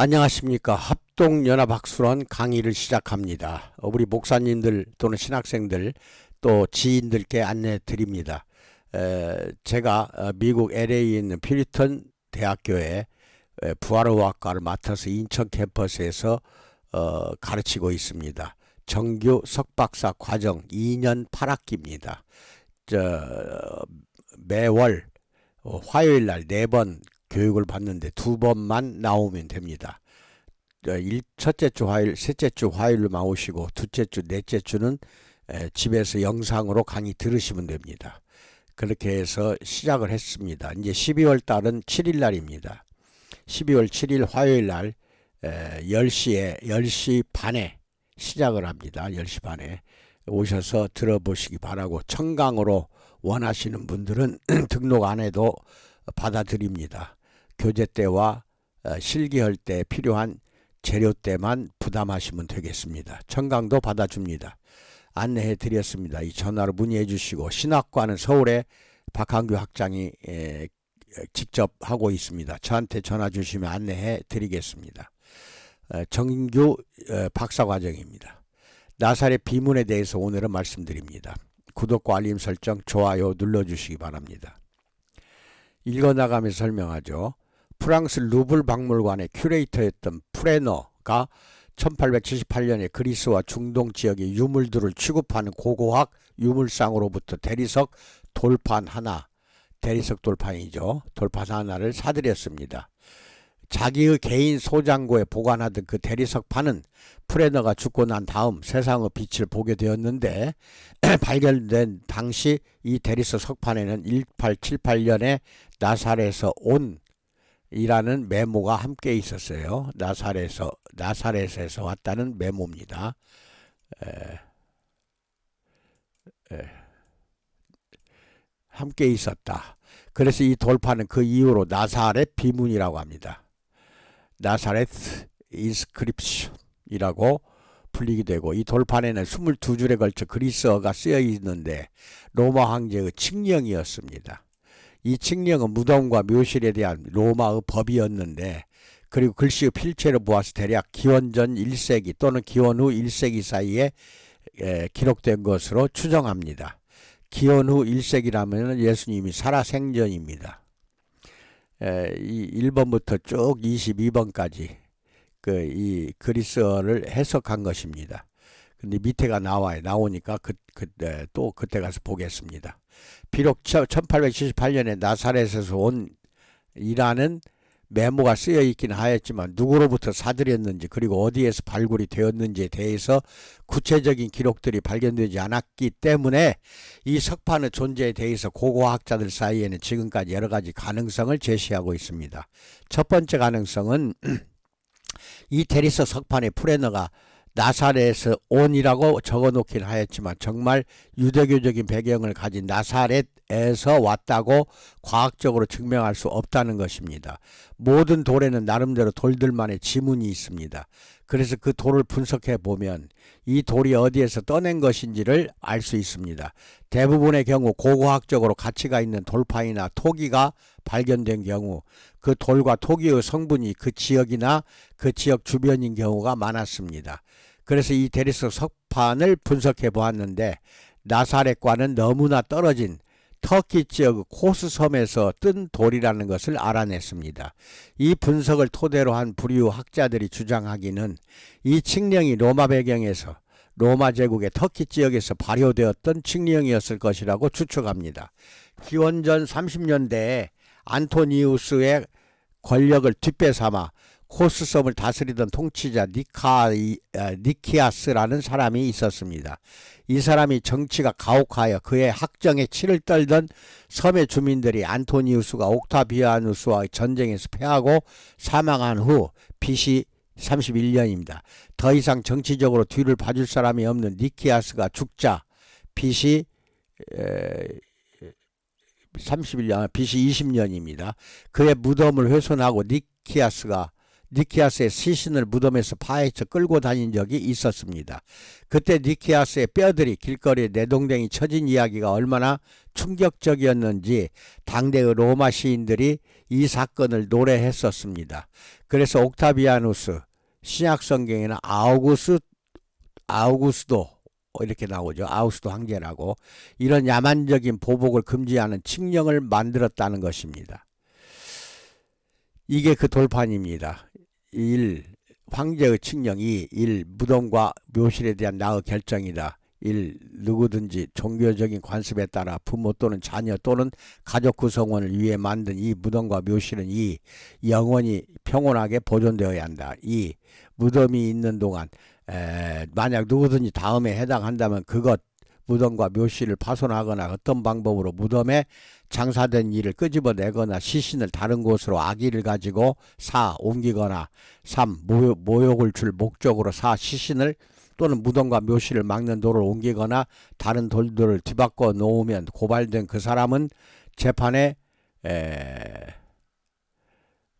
안녕하십니까. 합동연합학술원 강의를 시작합니다. 어, 우리 목사님들 또는 신학생들 또 지인들께 안내 드립니다. 에, 제가 어, 미국 LA에 있는 피리턴 대학교에 에, 부활의학과를 맡아서 인천 캠퍼스에서 어, 가르치고 있습니다. 정규 석박사 과정 2년 8학기입니다. 저, 매월 어, 화요일 날네번 교육을 받는데 두 번만 나오면 됩니다. 어, 일, 첫째 주 화요일, 셋째 주 화요일만 오시고 둘째 주, 넷째 주는 에, 집에서 영상으로 강의 들으시면 됩니다. 그렇게 해서 시작을 했습니다. 이제 12월 달은 7일 날입니다. 12월 7일 화요일 날 에, 10시에 10시 반에 시작을 합니다. 10시 반에 오셔서 들어보시기 바라고 청강으로 원하시는 분들은 등록 안 해도 받아드립니다. 교재 때와 어, 실기할 때 필요한 재료 때만 부담하시면 되겠습니다. 청강도 받아줍니다. 안내해 드렸습니다. 이 전화로 문의해 주시고 신학과는 서울에 박한규 학장이 에, 직접 하고 있습니다. 저한테 전화 주시면 안내해 드리겠습니다. 어, 정규 어, 박사 과정입니다. 나살의 비문에 대해서 오늘은 말씀드립니다. 구독과 알림 설정, 좋아요 눌러주시기 바랍니다. 읽어나가면서 설명하죠. 프랑스 루블 박물관의 큐레이터였던 프레너가 1878년에 그리스와 중동 지역의 유물들을 취급하는 고고학 유물상으로부터 대리석 돌판 하나, 대리석 돌판이죠. 돌판 하나를 사들였습니다. 자기의 개인 소장고에 보관하던 그 대리석판은 프레너가 죽고 난 다음 세상의 빛을 보게 되었는데 발견된 당시 이 대리석 석판에는 1878년에 나살에서 온 이라는 메모가 함께 있었어요. 나사렛에서 나사렛에서 왔다는 메모입니다. 에, 에, 함께 있었다. 그래서 이 돌파는 그 이후로 나사렛 비문이라고 합니다. 나사렛 인스크립션이라고 불리게 되고 이 돌판에는 22줄에 걸쳐 그리스어가 쓰여 있는데 로마 황제의 칙령이었습니다. 이 칙령은 무덤과 묘실에 대한 로마의 법이었는데 그리고 글씨의 필체로 보아서 대략 기원전 1세기 또는 기원 후 1세기 사이에 에, 기록된 것으로 추정합니다. 기원 후 1세기라면 예수님이 살아생전입니다. 에, 이 1번부터 쭉 22번까지 그 이 그리스어를 해석한 것입니다. 근데 밑에가 나와요. 나오니까 그, 그, 에, 또 그때 가서 보겠습니다. 비록 1878년에 나사렛에서 온 이라는 메모가 쓰여 있긴 하였지만 누구로부터 사들였는지 그리고 어디에서 발굴이 되었는지에 대해서 구체적인 기록들이 발견되지 않았기 때문에 이 석판의 존재에 대해서 고고학자들 사이에는 지금까지 여러 가지 가능성을 제시하고 있습니다. 첫 번째 가능성은 이 테리스 석판의 프레너가 나사렛에서 온이라고 적어놓긴 하였지만 정말 유대교적인 배경을 가진 나사렛 에서 왔다고 과학적으로 증명할 수 없다는 것입니다. 모든 돌에는 나름대로 돌들만의 지문이 있습니다. 그래서 그 돌을 분석해 보면 이 돌이 어디에서 떠낸 것인지를 알 수 있습니다. 대부분의 경우 고고학적으로 가치가 있는 돌파이나 토기가 발견된 경우 그 돌과 토기의 성분이 그 지역이나 그 지역 주변인 경우가 많았습니다. 그래서 이 대리석 석판을 분석해 보았는데 나사렛과는 너무나 떨어진 터키 지역 코스 섬에서 뜬 돌이라는 것을 알아냈습니다. 이 분석을 토대로 한 불유 학자들이 주장하기는 이 칙령이 로마 배경에서 로마 제국의 터키 지역에서 발효되었던 칙령이었을 것이라고 추측합니다. 기원전 30년대에 안토니우스의 권력을 뒷배삼아 코스섬을 다스리던 통치자 니카 니키아스라는 사람이 있었습니다. 이 사람이 정치가 가혹하여 그의 학정에 치를 떨던 섬의 주민들이 안토니우스가 옥타비아누스와의 전쟁에서 패하고 사망한 후 BC 31년입니다. 더 이상 정치적으로 뒤를 봐줄 사람이 없는 니키아스가 죽자 BC 31년, BC 20년입니다. 그의 무덤을 훼손하고 니키아스가 니키아스의 시신을 무덤에서 파헤쳐 끌고 다닌 적이 있었습니다. 그때 니키아스의 뼈들이 길거리에 내동댕이 쳐진 이야기가 얼마나 충격적이었는지 당대의 로마 시인들이 이 사건을 노래했었습니다. 그래서 옥타비아누스 신약 성경에는 아우구스 아우구스도 이렇게 나오죠. 아우스도 황제라고 이런 야만적인 보복을 금지하는 칙령을 만들었다는 것입니다. 이게 그 돌판입니다. 1. 황제의 칙령 2. 1. 무덤과 묘실에 대한 나의 결정이다. 1. 누구든지 종교적인 관습에 따라 부모 또는 자녀 또는 가족 구성원을 위해 만든 이 무덤과 묘실은 2. 영원히 평온하게 보존되어야 한다. 2. 무덤이 있는 동안 에, 만약 누구든지 다음에 해당한다면 그것 무덤과 묘실을 파손하거나 어떤 방법으로 무덤에 장사된 일을 끄집어내거나 시신을 다른 곳으로 악의를 가지고 사 옮기거나 3. 모욕, 모욕 을 줄 목적으로 사 시신을 또는 무덤과 묘실을 막는 돌을 옮기거나 다른 돌들을 뒤바꿔 놓으면 고발된 그 사람은 재판에 에,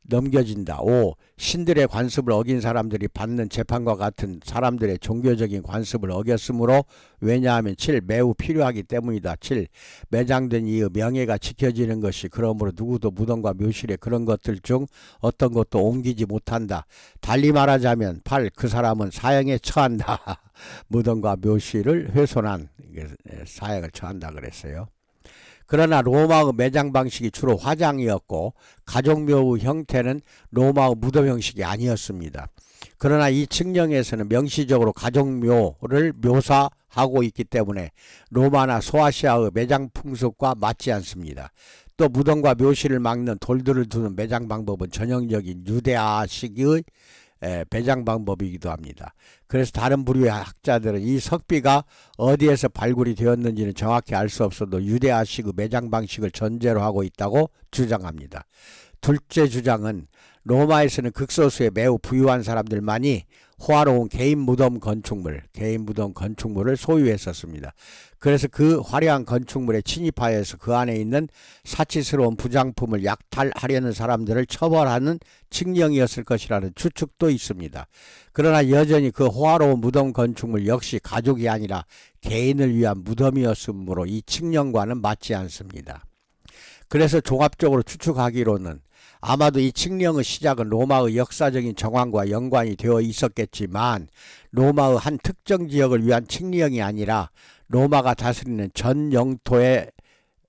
넘겨진다. 5. 신들의 관습을 어긴 사람들이 받는 재판과 같은 사람들의 종교적인 관습을 어겼으므로 왜냐하면 7. 매우 필요하기 때문이다. 7. 매장된 이의 명예가 지켜지는 것이 그러므로 누구도 무덤과 묘실에 그런 것들 중 어떤 것도 옮기지 못한다. 달리 말하자면 8. 그 사람은 사형에 처한다. 무덤과 묘실을 훼손한 이게 사형을 처한다 그랬어요. 그러나 로마의 매장 방식이 주로 화장이었고 가족묘의 형태는 로마의 무덤 형식이 아니었습니다. 그러나 이 칙령에서는 명시적으로 가족묘를 묘사하고 있기 때문에 로마나 소아시아의 매장 풍습과 맞지 않습니다. 또 무덤과 묘실을 막는 돌들을 두는 매장 방법은 전형적인 유대아식의 에, 배장 방법이기도 합니다. 그래서 다른 부류의 학자들은 이 석비가 어디에서 발굴이 되었는지는 정확히 알 수 없어도 유대아식의 매장 방식을 전제로 하고 있다고 주장합니다. 둘째 주장은 로마에서는 극소수의 매우 부유한 사람들만이 호화로운 개인 무덤 건축물, 개인 무덤 건축물을 소유했었습니다. 그래서 그 화려한 건축물에 침입하여서 그 안에 있는 사치스러운 부장품을 약탈하려는 사람들을 처벌하는 칙령이었을 것이라는 추측도 있습니다. 그러나 여전히 그 호화로운 무덤 건축물 역시 가족이 아니라 개인을 위한 무덤이었으므로 이 칙령과는 맞지 않습니다. 그래서 종합적으로 추측하기로는 아마도 이 칙령의 시작은 로마의 역사적인 정황과 연관이 되어 있었겠지만 로마의 한 특정 지역을 위한 칙령이 아니라 로마가 다스리는 전 영토의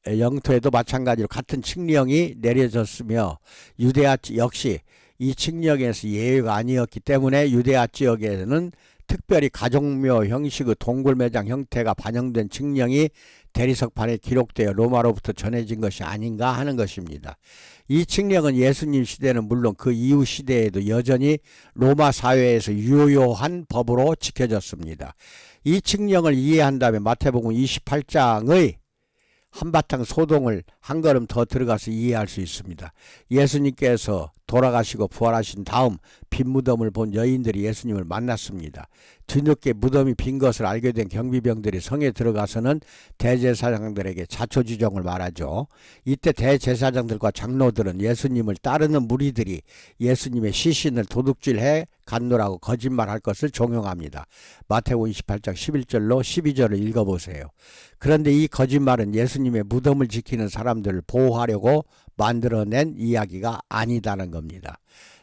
영토에도 마찬가지로 같은 칙령이 내려졌으며 유대아 역시 이 칙령에서 예외가 아니었기 때문에 유대아 지역에는 특별히 가족묘 형식의 동굴 매장 형태가 반영된 칙령이 대리석판에 기록되어 로마로부터 전해진 것이 아닌가 하는 것입니다. 이 칙령은 예수님 시대는 물론 그 이후 시대에도 여전히 로마 사회에서 유효한 법으로 지켜졌습니다. 이 칙령을 이해한다면 마태복음 28장의 한바탕 소동을 한 걸음 더 들어가서 이해할 수 있습니다. 예수님께서 돌아가시고 부활하신 다음 빈 무덤을 본 여인들이 예수님을 만났습니다. 뒤늦게 무덤이 빈 것을 알게 된 경비병들이 성에 들어가서는 대제사장들에게 자초지종을 말하죠. 이때 대제사장들과 장로들은 예수님을 따르는 무리들이 예수님의 시신을 도둑질해 갔노라고 거짓말할 것을 종용합니다. 마태복음 28장 11절로 12절을 읽어보세요. 그런데 이 거짓말은 예수님의 무덤을 지키는 사람들을 보호하려고 만들어낸 이야기가 아니다는 겁니다.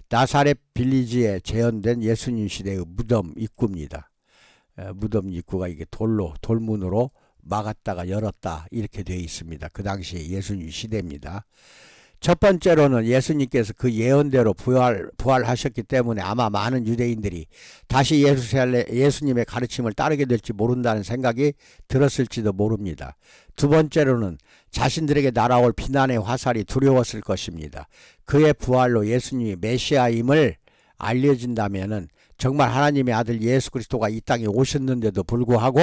나사렛 빌리지에 재현된 예수님 시대의 무덤 입구입니다. 무덤 입구가 이게 돌로 돌문으로 막았다가 열었다 이렇게 되어 있습니다. 그 당시에 예수님 시대입니다. 첫 번째로는 예수님께서 그 예언대로 부활, 부활하셨기 때문에 아마 많은 유대인들이 다시 예수님의 가르침을 따르게 될지 모른다는 생각이 들었을지도 모릅니다. 두 번째로는 자신들에게 날아올 비난의 화살이 두려웠을 것입니다. 그의 부활로 예수님이 메시아임을 알려진다면은 정말 하나님의 아들 예수 그리스도가 이 땅에 오셨는데도 불구하고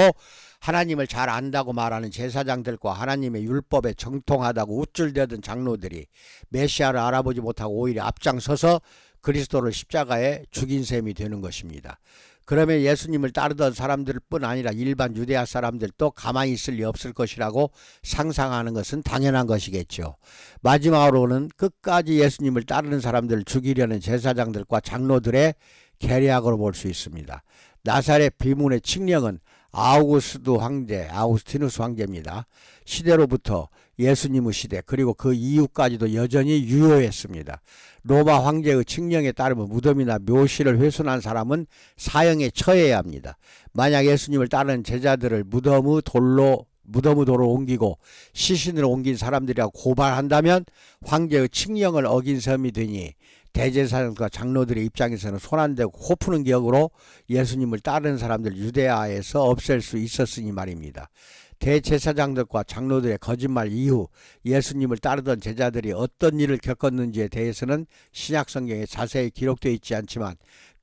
하나님을 잘 안다고 말하는 제사장들과 하나님의 율법에 정통하다고 우쭐대던 장로들이 메시아를 알아보지 못하고 오히려 앞장서서 그리스도를 십자가에 죽인 셈이 되는 것입니다. 그러면 예수님을 따르던 사람들뿐 아니라 일반 유대아 사람들도 가만히 있을 리 없을 것이라고 상상하는 것은 당연한 것이겠죠. 마지막으로는 끝까지 예수님을 따르는 사람들을 죽이려는 제사장들과 장로들의 계략으로 볼 수 있습니다. 나사렛 비문의 칙령은 아우구스도 황제, 아우스티누스 황제입니다. 시대로부터 예수님의 시대 그리고 그 이후까지도 여전히 유효했습니다. 로마 황제의 칙령에 따르면 무덤이나 묘실을 훼손한 사람은 사형에 처해야 합니다. 만약 예수님을 따르는 제자들을 무덤의 돌로 무덤의 돌로 옮기고 시신으로 옮긴 사람들이라 고발한다면 황제의 칙령을 어긴 셈이 되니 대제사장과 장로들의 입장에서는 손 안 대고 코 푸는 격으로 예수님을 따르는 사람들 유대아에서 없앨 수 있었으니 말입니다. 대제사장들과 장로들의 거짓말 이후 예수님을 따르던 제자들이 어떤 일을 겪었는지에 대해서는 신약 성경에 자세히 기록되어 있지 않지만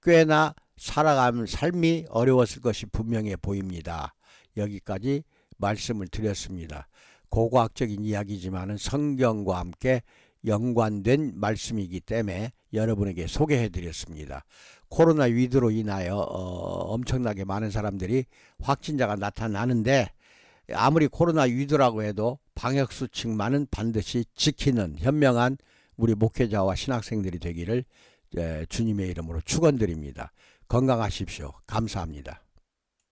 꽤나 살아가는 삶이 어려웠을 것이 분명해 보입니다. 여기까지 말씀을 드렸습니다. 고고학적인 이야기지만은 성경과 함께 연관된 말씀이기 때문에 여러분에게 소개해 드렸습니다. 코로나 위드로 인하여 어, 엄청나게 많은 사람들이 확진자가 나타나는데 아무리 코로나 위드라고 해도 방역 수칙만은 반드시 지키는 현명한 우리 목회자와 신학생들이 되기를 에, 주님의 이름으로 축원드립니다. 건강하십시오. 감사합니다.